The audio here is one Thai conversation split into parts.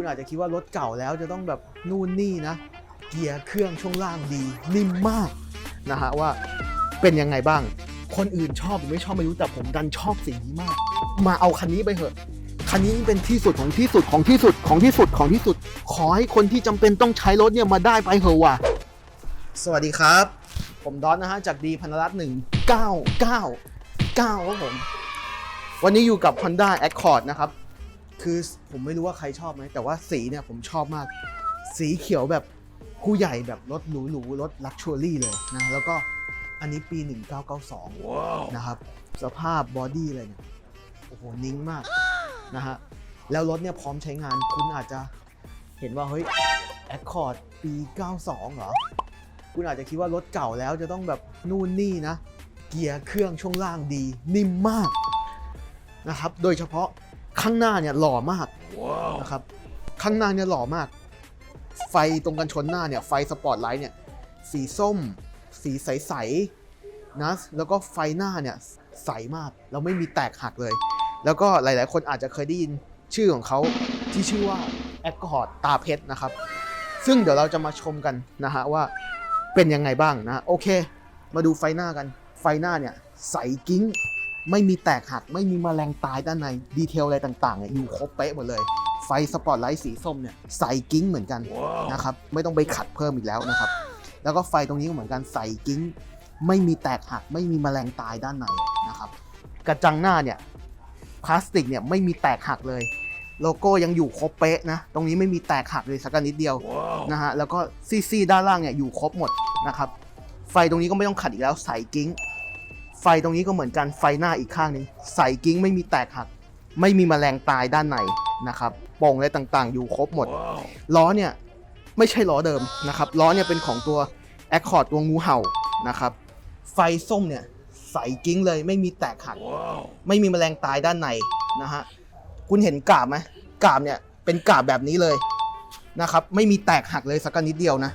คุณอาจจะคิดว่ารถเก่าแล้วจะต้องแบบนู่นนี่นะ เกียร์เครื่องช่วงล่างดีนิ่มมากนะฮะว่าเป็นยังไงบ้าง คนอื่นชอบหรือไม่ชอบไม่รู้แต่ผมดันชอบสิ่งนี้มาก มาเอาคันนี้ไปเถอะคันนี้เป็นที่สุดของที่สุดของที่สุดของที่สุดของที่สุด ขอให้คนที่จำเป็นต้องใช้รถเนี่ยมาได้ไปเถอะว่ะ สวัสดีครับ ผมดอนนะฮะจากดีพันรัตหนึ่งเก้าเก้าเก้าครับผม วันนี้อยู่กับ Honda Accord นะครับ คือผมไม่รู้ว่าใครชอบไหมแต่ว่าสีเนี่ยผมชอบมาก สีเขียวแบบผู้ใหญ่แบบรถหรูๆรถลักชัวรี่เลยนะแล้วก็อันนี้ปี 1992นะครับสภาพบอดี้อะไรเนี่ยโอ้โหนิ่งมากนะฮะแล้วรถเนี่ยพร้อมใช้งานคุณอาจจะเห็นว่าเฮ้ย Accord ปี 92 เหรอ คุณอาจจะคิดว่ารถเก่าแล้วจะต้องแบบนู่นนี่นะ เกียร์เครื่องช่วงล่างดี นิ่มมากนะครับ โดยเฉพาะ ข้างหน้าเนี่ยหล่อมากนะครับข้างหน้าเนี่ยหล่อมาก ไฟตรงกันชนหน้าเนี่ยไฟสปอตไลท์เนี่ยสีส้ม สีใสๆนะแล้วก็ไฟหน้าเนี่ยใสมากแล้วไม่มีแตกหักเลย แล้วก็หลายๆ คนอาจจะเคยได้ยินชื่อของเขาที่ชื่อว่า Accord ตาเพชรนะครับ ซึ่งเดี๋ยวเราจะมาชมกันนะฮะว่าเป็นยังไงบ้างนะ โอเค มาดูไฟหน้ากัน ไฟหน้าเนี่ยใสกิ้ง ไม่มีแตกหัก ไม่มีแมลงตายด้านในดีเทลอะไรต่างๆเนี่ยอยู่ครบเป๊ะหมดเลย ไฟสปอตไลท์สีส้มเนี่ยใสกิ้งเหมือนกันนะครับไม่ต้องไปขัดเพิ่มอีกแล้วนะครับแล้วก็ไฟตรงนี้ก็เหมือนกันใสกิ้ง ไม่มีแตกหัก ไม่มีแมลงตายด้านในนะครับกระจังหน้าเนี่ยพลาสติกเนี่ยไม่มีแตกหักเลย โลโก้ยังอยู่ครบเป๊ะนะตรงนี้ไม่มีแตกหักเลยสักนิดเดียวนะฮะแล้วก็ซีซีด้านล่างเนี่ยอยู่ครบหมดนะครับไฟตรงนี้ก็ไม่ต้องขัดอีกแล้วใสกิ้ง ไฟตรงนี้ก็เหมือนกันไฟหน้าอีกข้างหนึงใสกิ้งไม่มีแตกหัก ไม่มีแมลงตายด้านในนะครับโป่งอะไรต่างๆ อยู่ครบหมด ล้อเนี่ยไม่ใช่ล้อเดิมนะครับล้อเนี่ยเป็นของตัว Accord ตัวงูเห่านะครับไฟส้มเนี่ยใสกิ้งเลยไม่มีแตกหัก ไม่มีแมลงตายด้านในนะฮะคุณเห็นกาบไหมกาบเนี่ยเป็นกาบแบบนี้เลยนะครับไม่มีแตกหักเลยสักนิดเดียวนะ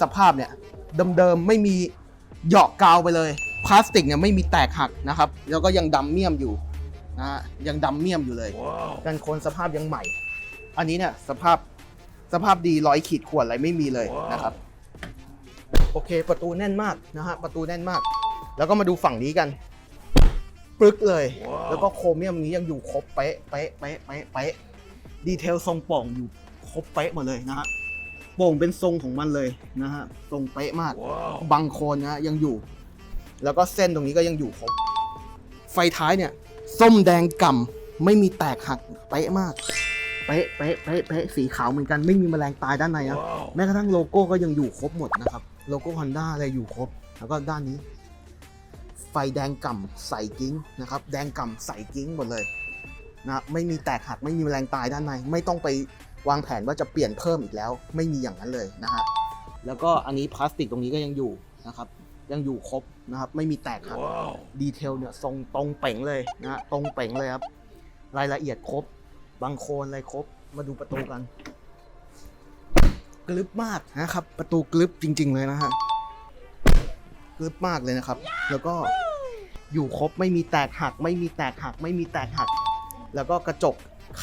สภาพเนี่ยเดิมๆไม่มีเหยาะกาวไปเลย พลาสติกเนี่ยไม่มีแตกหักนะครับ แล้วก็ยังดำเมี่ยมอยู่นะฮะยังดำเมี่ยมอยู่เลยกันโคนสภาพยังใหม่ อันนี้เนี่ยสภาพสภาพดีร้อยขีดข่วนอะไรไม่มีเลยนะครับ โอเคประตูแน่นมากนะฮะประตูแน่นมาก แล้วก็มาดูฝั่งนี้กันปึกเลยแล้วก็โครเมียมนี้ยังอยู่ครบเป๊ะเป๊ะเป๊ะเป๊ะเป๊ะดีเทลทรงโป่งอยู่ครบเป๊ะหมดเลยนะฮะโป่งเป็นทรงของมันเลยนะฮะทรงเป๊ะมากบางโคนนะฮะยังอยู่ แล้วก็เส้นตรงนี้ก็ยังอยู่ครบ ไฟท้ายเนี่ย ส้มแดงก่ำไม่มีแตกหักเป๊ะมาก เป๊ะเป๊ะเป๊ะเป๊ะสีขาวเหมือนกันไม่มีแมลงตายด้านในนะ แม้กระทั่งโลโก้ก็ยังอยู่ครบหมดนะครับ โลโก้ฮอนด้าอะไรอยู่ครบ แล้วก็ด้านนี้ ไฟแดงก่ำใส่กิ้งนะครับ แดงก่ำใส่กิ้งหมดเลยนะไม่มีแตกหักไม่มีแมลงตายด้านใน ไม่ต้องไปวางแผนว่าจะเปลี่ยนเพิ่มอีกแล้ว ไม่มีอย่างนั้นเลยนะฮะแล้วก็อันนี้พลาสติกตรงนี้ก็ยังอยู่นะครับ ยังอยู่ครบนะครับไม่มีแตกหักดีเทลเนี่ยทรงตรงเป๋งเลยนะฮะตรงเป๋งเลยครับ รายละเอียดครบ บางโคนอะไรครบ มาดูประตูกัน กลึบมากนะครับ ประตูกลึบจริง ๆ เลยนะฮะกลึบมากเลยนะครับ แล้วก็อยู่ครบไม่มีแตกหัก ไม่มีแตกหัก ไม่มีแตกหัก แล้วก็กระจก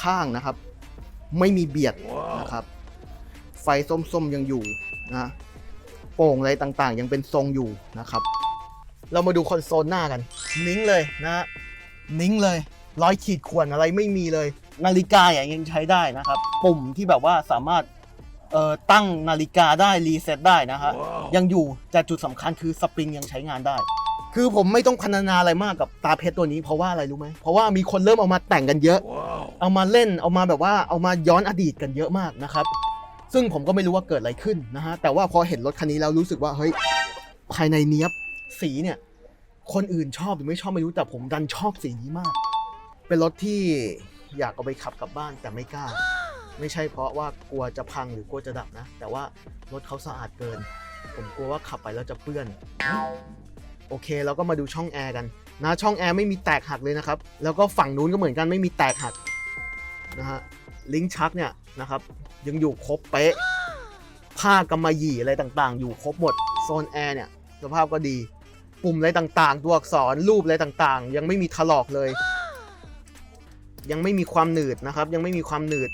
ข้างนะครับ ไม่มีเบียดนะครับ ไฟส้มๆยังอยู่นะ โป่งอะไรต่างๆ ยังเป็นทรงอยู่นะครับ เรามาดูคอนโซลหน้ากัน นิ้งเลยนะฮะนิ้งเลยร้อยขีดข่วนอะไรไม่มีเลย นาฬิกาอย่างยังใช้ได้นะครับ ปุ่มที่แบบว่าสามารถเอ่อตั้งนาฬิกาได้รีเซ็ตได้นะฮะยังอยู่แต่จุดสำคัญคือสปริงยังใช้งานได้ คือผมไม่ต้องพรรณนาอะไรมากกับตาเพชรตัวนี้เพราะว่าอะไรรู้ไหมเพราะว่ามีคนเริ่มเอามาแต่งกันเยอะ เอามาเล่นเอามาแบบว่าเอามาย้อนอดีตกันเยอะมากนะครับ ซึ่งผมก็ไม่รู้ว่าเกิดอะไรขึ้นนะฮะแต่ว่าพอเห็นรถคันนี้แล้วรู้สึกว่าเฮ้ยภายในเนี้ยบสีเนี่ยคนอื่นชอบหรือไม่ชอบไม่รู้แต่ผมดันชอบสีนี้มาก เป็นรถที่อยากเอาไปขับกลับบ้านแต่ไม่กล้า ไม่ใช่เพราะว่ากลัวจะพังหรือกลัวจะดับนะ แต่ว่ารถเขาสะอาดเกิน ผมกลัวว่าขับไปแล้วจะเปื้อน โอเคเราก็มาดูช่องแอร์กันนะช่องแอร์ไม่มีแตกหักเลยนะครับ แล้วก็ฝั่งนู้นก็เหมือนกันไม่มีแตกหักนะฮะ ลิงก์ชักเนี่ยนะครับยังอยู่ครบเป๊ะผ้ากำมะหยี่อะไรต่างๆ อยู่ครบหมดโซนแอร์เนี่ยสภาพก็ดี ปุ่มอะไรต่างๆ ตัวอักษรรูปอะไรต่างๆ ยังไม่มีถลอกเลย ยังไม่มีความหนืดนะครับ ยังไม่มีความหนืด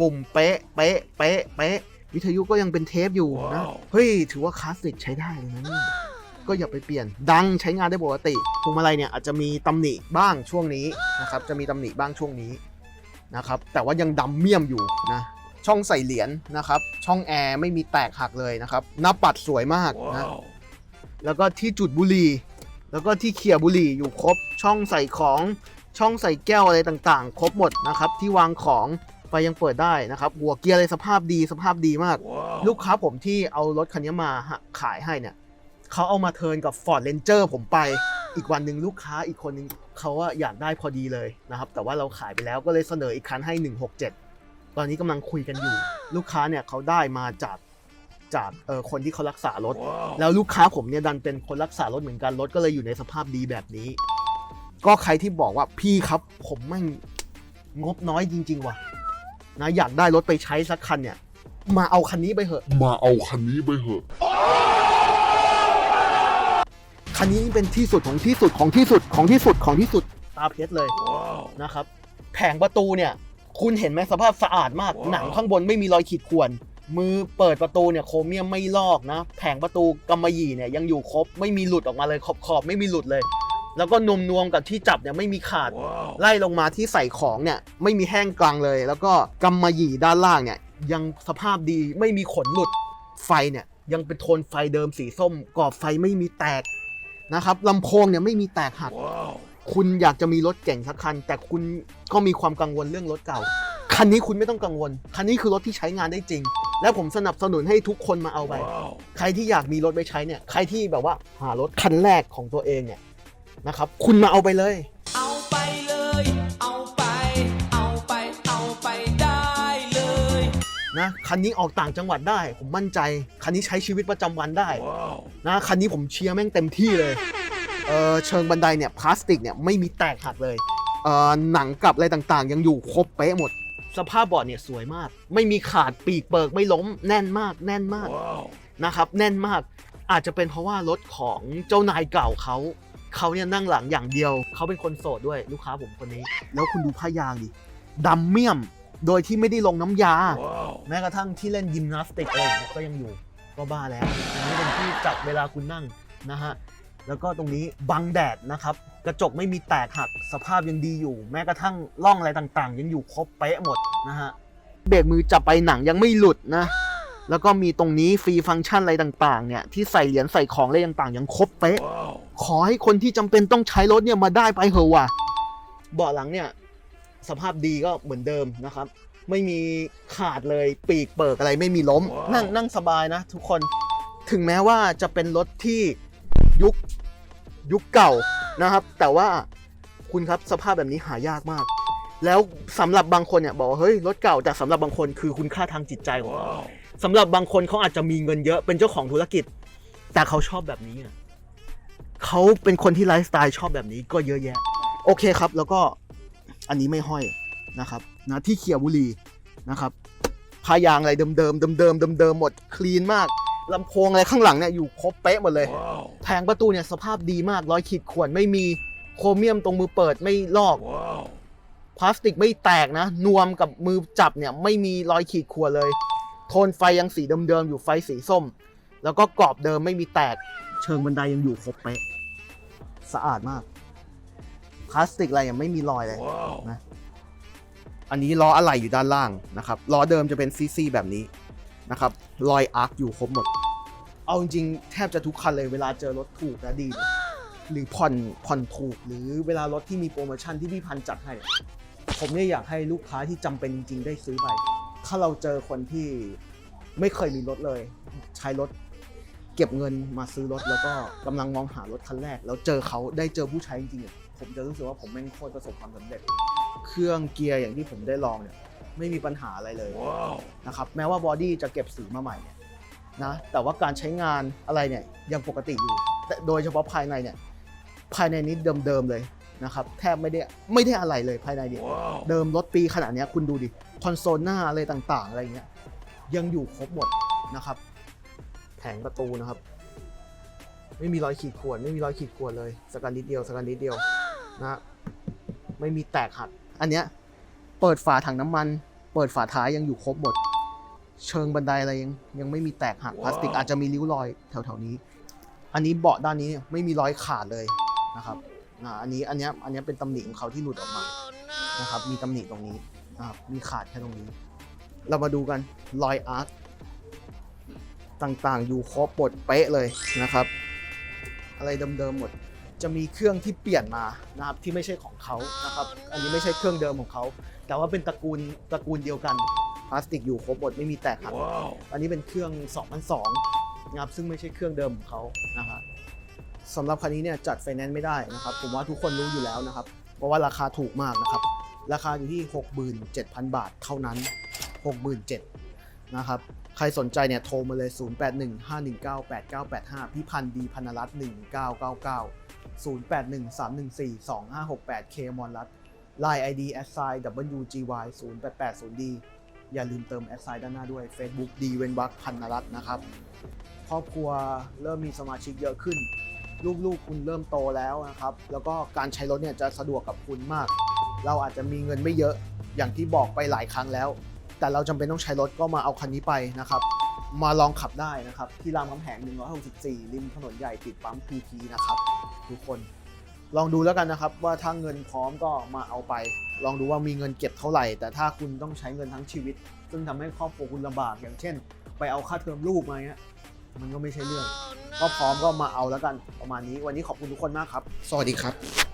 ปุ่มเป๊ะเป๊ะเป๊ะเป๊ะวิทยุก็ยังเป็นเทปอยู่นะเฮ้ยถือว่าคลาสสิกใช้ได้เลยนะเนี่ยก็อย่าไปเปลี่ยน ดังใช้งานได้ปกติพวงมาลัยเนี่ยอาจจะมีตำหนิบ้างช่วงนี้นะครับจะมีตำหนิบ้างช่วงนี้ นะครับแต่ว่ายังดำเมี่ยมอยู่นะช่องใส่เหรียญนะครับ ช่องแอร์ไม่มีแตกหักเลยนะครับหน้าปัดสวยมากนะแล้วก็ที่จุดบุหรี่แล้วก็ที่เขี่ยบุหรี่อยู่ครบช่องใส่ของช่องใส่แก้วอะไรต่างๆ ครบหมดนะครับ ที่วางของไฟยังเปิดได้นะครับ หัวเกียร์อะไรสภาพดีสภาพดีมาก ลูกค้าผมที่เอารถคันนี้มาขายให้เนี่ยเขาเอามาเทิร์นกับ Ford Ranger ผมไปอีกวันหนึ่งลูกค้าอีกคนหนึง เขาว่าอยากได้พอดีเลยนะครับ แต่ว่าเราขายไปแล้วก็เลยเสนออีกคันให้ 167 ตอนนี้กำลังคุยกันอยู่ ลูกค้าเนี่ยเขาได้มาจากจากเออคนที่เขารักษารถ แล้วลูกค้าผมเนี่ยดันเป็นคนรักษารถเหมือนกันรถก็เลยอยู่ในสภาพดีแบบนี้ ก็ใครที่บอกว่าพี่ครับ ผมแม่งงบน้อยจริง ๆ ว่ะนะอยากได้รถไปใช้สักคันเนี่ย มาเอาคันนี้ไปเหอะ มาเอาคันนี้ไปเหอะ คันนี้นี่เป็นที่สุดของที่สุดของที่สุดของที่สุดของที่สุดตาเพชรเลยนะครับแผงประตูเนี่ย คุณเห็นไหมสภาพสะอาดมากว้าวหนังข้างบนไม่มีรอยขีดข่วน มือเปิดประตูเนี่ยโครเมียมไม่ลอกนะ แผงประตูกำมะหยี่เนี่ยยังอยู่ครบไม่มีหลุดออกมาเลยขอบขอบๆไม่มีหลุดเลย แล้วก็นมนวมๆกับที่จับเนี่ยไม่มีขาด ไล่ลงมาที่ใส่ของเนี่ยไม่มีแห้งกลางเลย แล้วก็กำมะหยี่ด้านล่างเนี่ยยังสภาพดีไม่มีขนหลุดไฟเนี่ยยังเป็นโทนไฟเดิมสีส้มกรอบไฟไม่มีแตก นะครับลำโพงเนี่ยไม่มีแตกหัก คุณอยากจะมีรถเก่งสักคัน แต่คุณก็มีความกังวลเรื่องรถเก่า คันนี้คุณไม่ต้องกังวล คันนี้คือรถที่ใช้งานได้จริง และผมสนับสนุนให้ทุกคนมาเอาไป ใครที่อยากมีรถไปใช้เนี่ย ใครที่แบบว่าหารถคันแรกของตัวเองเนี่ยนะครับ คุณมาเอาไปเลย นะคันนี้ออกต่างจังหวัดได้ ผมมั่นใจ คันนี้ใช้ชีวิตประจำวันได้นะคันนี้ผมเชียร์แม่งเต็มที่เลยเออเชิงบันไดเนี่ยพลาสติกเนี่ยไม่มีแตกหักเลยเออหนังกลับอะไรต่างๆ ยังอยู่ครบเป๊ะหมด สภาพเบาะเนี่ยสวยมาก ไม่มีขาดปีกเปิกไม่ล้มแน่นมากแน่นมากนะครับแน่นมากอาจจะเป็นเพราะว่ารถของเจ้านายเก่าเขาเขาเนี่ยนั่งหลังอย่างเดียว เขาเป็นคนโสดด้วยลูกค้าผมคนนี้ แล้วคุณดูผ้ายางดิดำเมี่ยม โดยที่ไม่ได้ลงน้ำยา แม้กระทั่งที่เล่นยิมนาสติกอะไรอย่างเงี้ยก็ยังอยู่ก็บ้าแล้วอันนี้เป็นที่จับเวลาคุณนั่งนะฮะ แล้วก็ตรงนี้บังแดดนะครับ กระจกไม่มีแตกหักสภาพยังดีอยู่ แม้กระทั่งร่องอะไรต่างๆ ยังอยู่ครบเป๊ะหมดนะฮะเบรกมือจับไปหนังยังไม่หลุดนะ แล้วก็มีตรงนี้ฟรีฟังก์ชันอะไรต่างๆ เนี่ยที่ใส่เหรียญใส่ของอะไรต่างๆ ยังครบเป๊ะ ขอให้คนที่จำเป็นต้องใช้รถเนี่ยมาได้ไปเถอะว่ะ เบาะหลังเนี่ย สภาพดีก็เหมือนเดิมนะครับ ไม่มีขาดเลยปีกเปิกอะไรไม่มีล้มว้าวนั่งนั่งสบายนะทุกคนถึงแม้ว่าจะเป็นรถที่ยุคยุคเก่านะครับ แต่ว่าคุณครับสภาพแบบนี้หายากมาก แล้วสำหรับบางคนเนี่ยบอกว่าเฮ้ยรถเก่าแต่สำหรับบางคนคือคุณค่าทางจิตใจของเขาสำหรับบางคนเขาอาจจะมีเงินเยอะเป็นเจ้าของธุรกิจ แต่เขาชอบแบบนี้อะเขาเป็นคนที่ไลฟ์สไตล์ชอบแบบนี้ก็เยอะแยะ โอเคครับ แล้วก็ อันนี้ไม่ห้อยนะครับนะที่เขียวบุหรีนะครับพายางอะไรเดิมๆเดิมๆเดิมๆเดิมๆหมดคลีนมากลำโพงอะไรข้างหลังเนี่ยอยู่ครบเป๊ะหมดเลยแผงประตูเนี่ยสภาพดีมากร้อยขีดข่วนไม่มีโครเมียมตรงมือเปิดไม่ลอกพลาสติกไม่แตกนะ นวมกับมือจับเนี่ยไม่มีรอยขีดข่วนเลย โทนไฟยังสีเดิมๆอยู่ไฟสีส้ม แล้วก็กรอบเดิมไม่มีแตก เชิงบันไดยังอยู่ครบเป๊ะ สะอาดมาก พลาสติกอะไรยังไม่มีรอยเลยนะอันนี้ล้ออะไหล่อยู่ด้านล่างนะครับล้อเดิมจะเป็นซีๆแบบนี้นะครับรอยอาร์คอยู่ครบหมด เอาจริงๆแทบจะทุกคันเลยเวลาเจอรถถูกและดีเนี่ยหรือผ่อนผ่อนถูกหรือเวลารถที่มีโปรโมชั่นที่พี่พันจัดให้ ผมเนี่ยอยากให้ลูกค้าที่จำเป็นจริง ๆ ได้ซื้อไป ถ้าเราเจอคนที่ไม่เคยมีรถเลย ใช้รถเก็บเงินมาซื้อรถแล้วก็กำลังมองหารถคันแรก แล้วเจอเขาได้เจอผู้ใช้จริงๆอะ ผมจะรู้สึกว่าผมแม่งโคตรประสบความสำเร็จ เครื่องเกียร์อย่างที่ผมได้ลองเนี่ยไม่มีปัญหาอะไรเลยนะครับแม้ว่าบอดี้จะเก็บสีมาใหม่เนี่ยนะแต่ว่าการใช้งานอะไรเนี่ยยังปกติอยู่แต่โดยเฉพาะภายในเนี่ยภายในนี้เดิมๆเลยนะครับแทบไม่ได้ไม่ได้อะไรเลยภายในเนี่ยเดิมรถปีขนาดเนี้ยคุณดูดิคอนโซลหน้าอะไรต่างๆ อะไรเงี้ยยังอยู่ครบหมดนะครับแผงประตูนะครับ ไม่มีรอยขีดข่วนไม่มีรอยขีดข่วนเลยสกันนิดเดียวสกันนิดเดียว นะไม่มีแตกหัก อันเนี้ยเปิดฝาถังน้ำมัน เปิดฝาท้ายยังอยู่ครบหมด เชิงบันไดอะไรยังยังไม่มีแตกหักพลาสติกอาจจะมีริ้วรอยแถวๆนี้ อันนี้เบาะด้านนี้เนี่ยไม่มีรอยขาดเลยนะครับอ่าอันนี้อันเนี้ยอันเนี้ยเป็นตำหนิของเขาที่หลุดออกมานะครับ มีตำหนิตรงนี้นะครับมีขาดแค่ตรงนี้ เรามาดูกันรอยอาร์คต่างๆ อยู่ครบหมดเป๊ะเลยนะครับ อะไรเดิมๆหมด จะมีเครื่องที่เปลี่ยนมานะครับที่ไม่ใช่ของเขานะครับ อันนี้ไม่ใช่เครื่องเดิมของเขา แต่ว่าเป็นตระกูลตระกูลเดียวกันพลาสติกอยู่ครบหมดไม่มีแตกหักอันนี้เป็นเครื่อง 2002นะครับซึ่งไม่ใช่เครื่องเดิมของเขานะครับสำหรับคันนี้เนี่ยจัดไฟแนนซ์ไม่ได้นะครับผมว่าทุกคนรู้อยู่แล้วนะครับ เพราะว่าราคาถูกมากนะครับ ราคาอยู่ที่ 67,000 บาทเท่านั้น 67,000นะครับใครสนใจเนี่ยโทรมาเลย 0815198985 พี่พันธ์ดีพันรัตน์1999 0813142568 K มอนรัตน์ Line ID s i WGY 0880D อย่าลืมเติม s i ด้านหน้าด้วย Facebook ดีเวนวักพันนรัตน์นะครับ ครอบครัวเริ่มมีสมาชิกเยอะขึ้น ลูกๆคุณเริ่มโตแล้วนะครับ แล้วก็การใช้รถเนี่ยจะสะดวกกับคุณมาก เราอาจจะมีเงินไม่เยอะอย่างที่บอกไปหลายครั้งแล้ว แต่เราจำเป็นต้องใช้รถก็มาเอาคันนี้ไปนะครับ มาลองขับได้นะครับ ที่รามคำแหง 164 ริมถนนใหญ่ติดปั๊ม PT นะครับ ทุกคนลองดูแล้วกันนะครับ ว่าถ้าเงินพร้อมก็มาเอาไป ลองดูว่ามีเงินเก็บเท่าไหร่ แต่ถ้าคุณต้องใช้เงินทั้งชีวิต ซึ่งทำให้ครอบครัวคุณลำบากอย่างเช่น ไปเอาค่าเทอมลูกมาเงี้ยมันก็ไม่ใช่เรื่อง ก็พร้อมก็มาเอาแล้วกันประมาณนี้ วันนี้ขอบคุณทุกคนมากครับ สวัสดีครับ